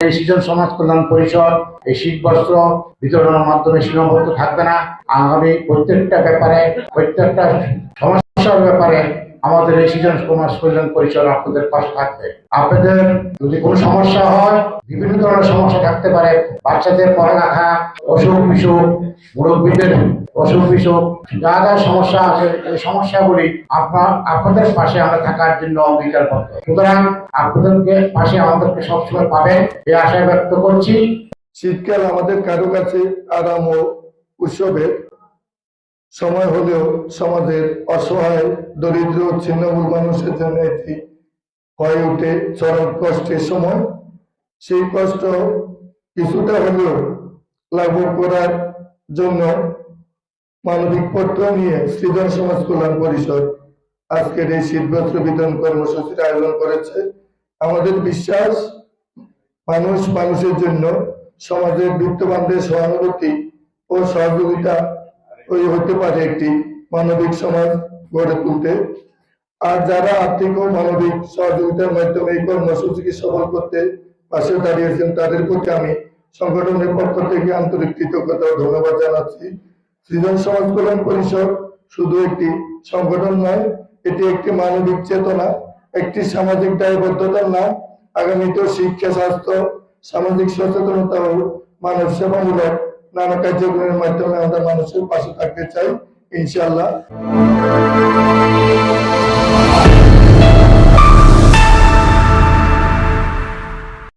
সৃজন সমাজ কল্যাণ পরিষদ, এই শীত বস্ত্র বিতরণের মাধ্যমে সীমাবদ্ধ থাকবে না। আগামী প্রত্যেকটা ব্যাপারে, প্রত্যেকটা সমস্যার ব্যাপারে আমাদের সৃজন সমাজ কল্যাণ পরিষদ আপনাদের পাশে থাকবে। আপনাদের যদি কোনো সমস্যা হয়, বিভিন্ন ধরনের সমস্যা থাকতে পারে, বাচ্চাদের পড়ালেখা, অসুখ বিসুখ, মুরব্বীদের অসুখ বিসুখ, যা যা সমস্যা আছে, এই সমস্যাগুলি আপনার, আপনাদের পাশে আমরা থাকার জন্য অঙ্গীকারবদ্ধ সুতরাং আপনাদেরকে পাশে আমাদেরকে সবসময় পাবেন, এই আশা ব্যক্ত করছি। শীতকাল আমাদের কারও কাছে আরাম ও উৎসবের সময় হলেও সমাজের অসহায়, দরিদ্র ছিন্নমূল মানুষের জন্য এটি হয়ে ওঠে চরম কষ্টের সময়। সেই কষ্ট কিছুটা হলেও লাঘব করার জন্য মানবিক পত্র নিয়ে সৃজন সমাজ কল্যাণ পরিষদ আজকের এই শীতবস্ত্র বিতরণ কর্মসূচির আয়োজন করেছে। আমাদের বিশ্বাস, মানুষ মানুষের জন্য সমাজের বিত্তবানদের সহানুভূতি ও সহযোগিতা ওই হতে পারে একটি মানবিক সমাজ গড়ে তুলতে। আর যারা আর্থিক ও মানবিক সহযোগিতার মাধ্যমে এই কর্মসূচিকে সফল করতে পাশে দাঁড়িয়েছেন, তাদের প্রতি আমি সংগঠনের পক্ষ থেকে আন্তরিক কৃতজ্ঞতা ধন্যবাদ জানাচ্ছি। সৃজন সমাজ কল্যাণ পরিষদ শুধু একটি সংগঠন নয়, এটি একটি মানবিক চেতনা, একটি সামাজিক দায়বদ্ধতার নাম। আগামীতেও শিক্ষা, স্বাস্থ্য, সামাজিক সচেতনতা ও মানব সেবামূলক নানা কার্যক্রমের মাধ্যমে আমরা মানুষের পাশে থাকতে চাই ইনশাআল্লাহ।